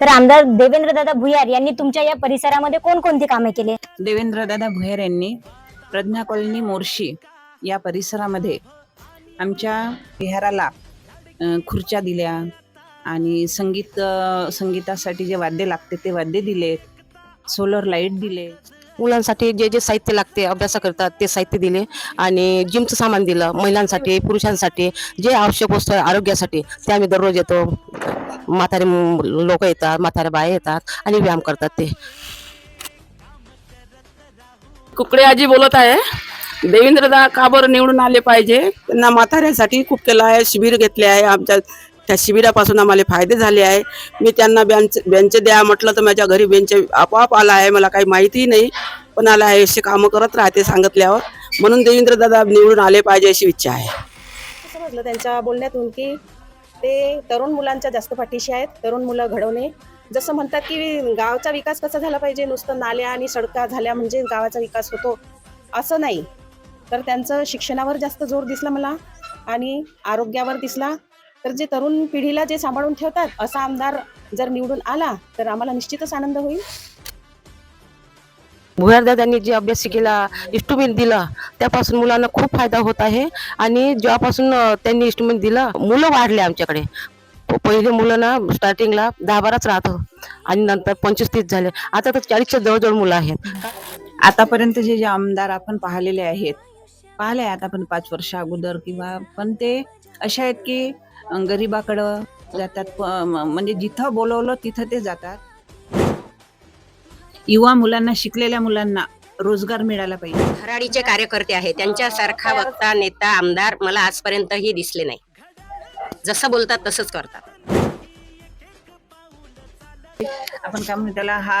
तर आमदार देवेंद्रदादा भुयार यांनी तुमच्या या परिसरामध्ये कोणकोणती कामे केली? देवेंद्रदादा भुयार यांनी प्रज्ञा कॉलनी मोर्शी या परिसरामध्ये आमच्या विहाराला अ, खुर्च्या दिल्या आणि संगीत अ, संगीतासाठी जे वाद्य लागते ते वाद्य दिले सोलर लाइट दिले. मुलांसाठी जे जे साहित्य लागते अभ्यास करतात ते साहित्य दिले आणि जिमचं सामान दिलं महिलांसाठी पुरुषांसाठी जे आवश्यक वस्तू आहे आरोग्यासाठी ते आम्ही दररोज येतो. म्हातारे लोक येतात म्हातारे बाया येतात आणि व्यायाम करतात ते. कुकडे आजी बोलत आहे देवेंद्रदा का बरं निवडून आले पाहिजे? त्यांना म्हाताऱ्यासाठी खूप केलं आहे शिबिर घेतले आहे आमच्या त्या शिबिरापासून आम्हाला फायदे झाले आहे. मी त्यांना बेंच बेंच द्या म्हटलं तर माझ्या घरी बेंच आपोआप आला आहे मला काही माहिती नाही पण आला आहे असे कामं करत राहते सांगितल्यावर. म्हणून देवेंद्रदादा निवडून आले पाहिजे अशी इच्छा आहे. समजलं त्यांच्या बोलण्यातून की ते तरुण मुलांच्या जास्त पाठीशी आहेत तरुण मुलं घडवणे. जसं म्हणतात की गावचा विकास कसा झाला पाहिजे नुसतं नाल्या आणि सडका झाल्या म्हणजे गावाचा विकास होतो असं नाही. तर त्यांचं शिक्षणावर जास्त जोर दिसला मला आणि आरोग्यावर दिसला. तर जे तरुण पिढीला जे सांभाळून ठेवतात असा आमदार जर निवडून आला तर आम्हाला निश्चितच आनंद होईल. भुयारदादांनी जे अभ्यास केला इन्स्ट्रुमेंट दिलं त्यापासून मुलांना खूप फायदा होत आहे. आणि जेव्हापासून त्यांनी इन्स्ट्रुमेंट दिलं मुलं वाढले आमच्याकडे. पहिले मुलं ना स्टार्टिंगला दहा बाराच राहत. आणि नंतर पंचवीस तीस झाले. आता तर चाळीसच्या जवळजवळ मुलं आहेत. आतापर्यंत जे जे आमदार आपण पाहिलेले आहेत पाहिले आहेत आपण पाच वर्ष अगोदर किंवा पण ते असे आहेत की गरिबाकडं जातात. प- म्हणजे जिथं बोलवलं तिथं ते जातात. युवा मुलांना शिकलेल्या मुलांना रोजगार मिळाला पाहिजे. खराडीचे कार्यकर्ते आहे त्यांच्यासारखा वक्ता नेता आमदार मला आजपर्यंतही दिसले नाही. जसं बोलतात तसंच करतात. आपण काय म्हणतो त्याला हा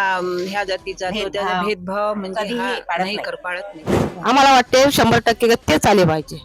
ह्या जातीचा तो त्याचा भेदभाव. भेदभाव म्हणजे कधीही हा पाळत नाही नाही. कर पाळत नाही. आम्हाला वाटते शंभर टक्के तेच आले पाहिजे.